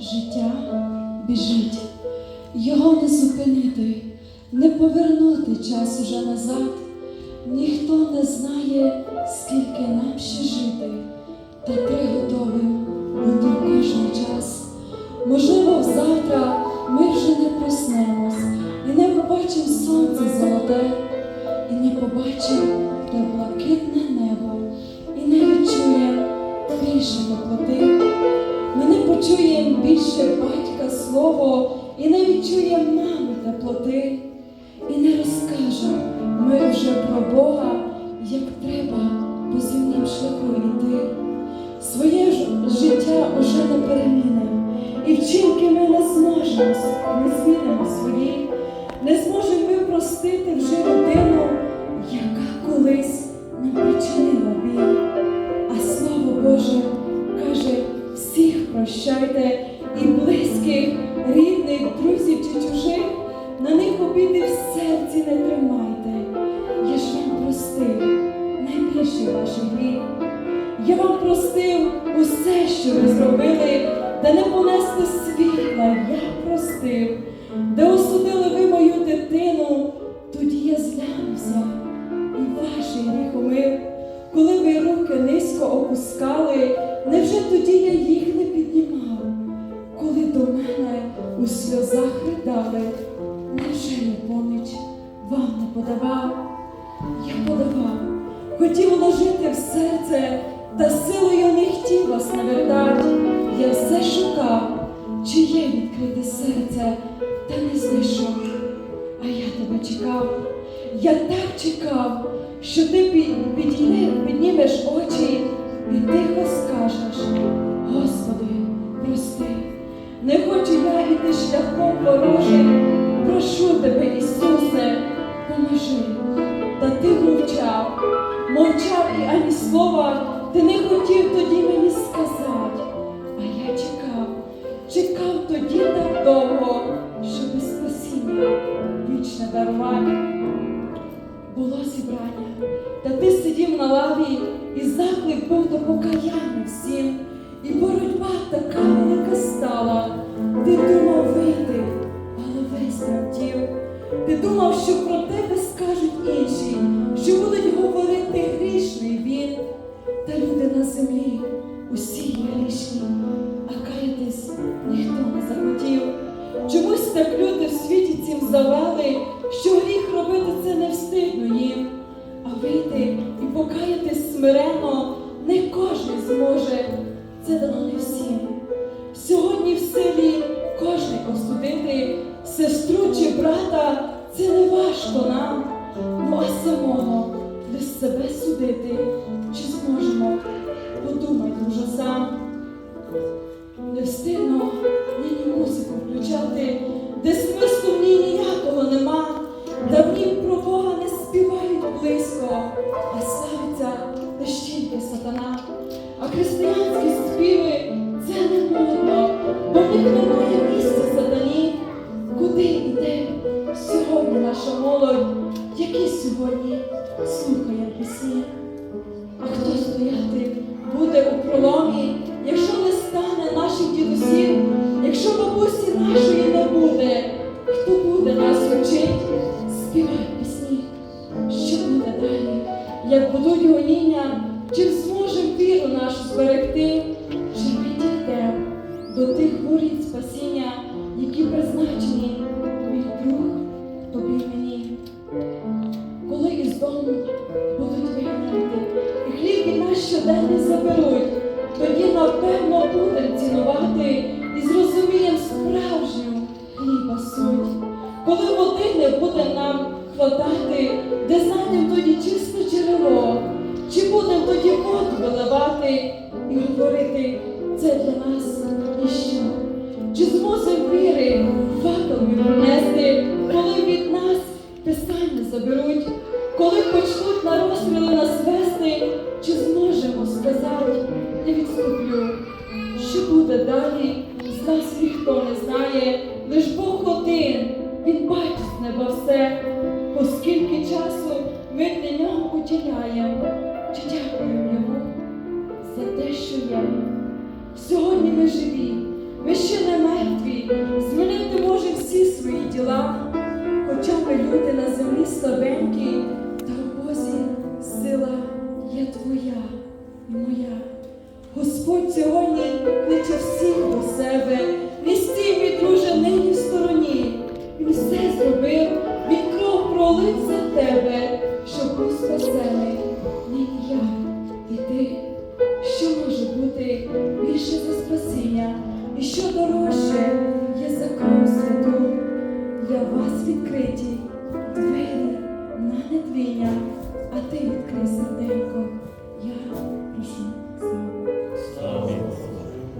Життя біжить, його не зупинити, не повернути час уже назад. Ніхто не знає, скільки нам ще жити, та ти готовим бути в кожний час. Можливо, завтра ми вже не проснемось і не побачимо сонце золоте, і не побачимо слово, і не відчує мами теплоти, і не розкаже ми вже про Бога, як треба по земнім шляху йти. Своє ж життя уже не перемінимо, і вчинки ми не зможемо, не змінимо свої, не зможемо ми простити вже Я вам простив усе, що ви зробили, де не понести світла, я простив, де осудили ви мою дитину, тоді я зглянувся і ваші гріх умив. Коли ви руки низько опускали, невже тоді я їх не піднімав? Коли до мене у сльозах ридали, невже я поміч вам не подавав? Я подавав, хотів вложити в серце, та силою не хотів вас навертать. Я все шукав, чи є відкрите серце, та не знайшов. А я тебе чекав, я так чекав, що ти піднімеш очі і тихо скажеш, Господи, прости, не хочу я іти шляхом ворожим, прошу тебе, Ісусе, поможи. Мовчав, і ані слова ти не хотів тоді мені сказати. А я чекав, чекав тоді так довго, щоби спасіння вічне дарувати. Було зібрання, та ти сидів на лаві, і заклик був до покаяння всім, і боротьба така велика стала. Ти думав вийти, але весь тремтів. Ти думав, що на землі усі грішні, а каятись ніхто не захотів. Чомусь так люди в світі цим завели, що гріх робити це не встигно їм. А вийти і покаятись смиренно не кожен зможе. Це дано не всім. Сьогодні в селі кожен осудити сестру чи брата, це не важко нам, ну а самого лиш себе судити, чи зможемо, подумай дуже сам. Не встигно нині музику включати, де смислу в ній ніякого нема, та в ній про Бога не співають близько, а славиться тільки сатана. А християнські співи це не модно, бо в них немає місця сатані. Куди йде сьогодні наша молодь, які сьогодні? Слухає пісні? А хто стояти буде у проломі, якщо не стане наших дідусів, якщо бабусі нашої не буде, хто буде нас вчить? Співати пісні? Що буде далі? Як будуть гоніння, чи зможемо віру нашу зберегти, чи підійдемо до тих воріт спасіння, які призначені? Мій друг тобі із будуть виганяти, і хліб і наш щоденний заберуть, тоді напевно будемо цінувати і зрозуміємо справжню хліба суть. Коли води не буде нам хватати, де знайдемо тоді чисте джерело, чи будемо тоді воду виливати і говорити, це для нас оскільки часу ми для нього уділяємо, чи дякуємо йому за те, що є. Сьогодні ми живі, ми ще не мертві, змінити може всі свої діла. Хоча ми люди на землі слабенькі, та в Бозі сила є твоя моя. Господь сьогодні кличе всіх до себе, вас відкриті двері на недвір'я, а ти відкрий серденько, я прошу.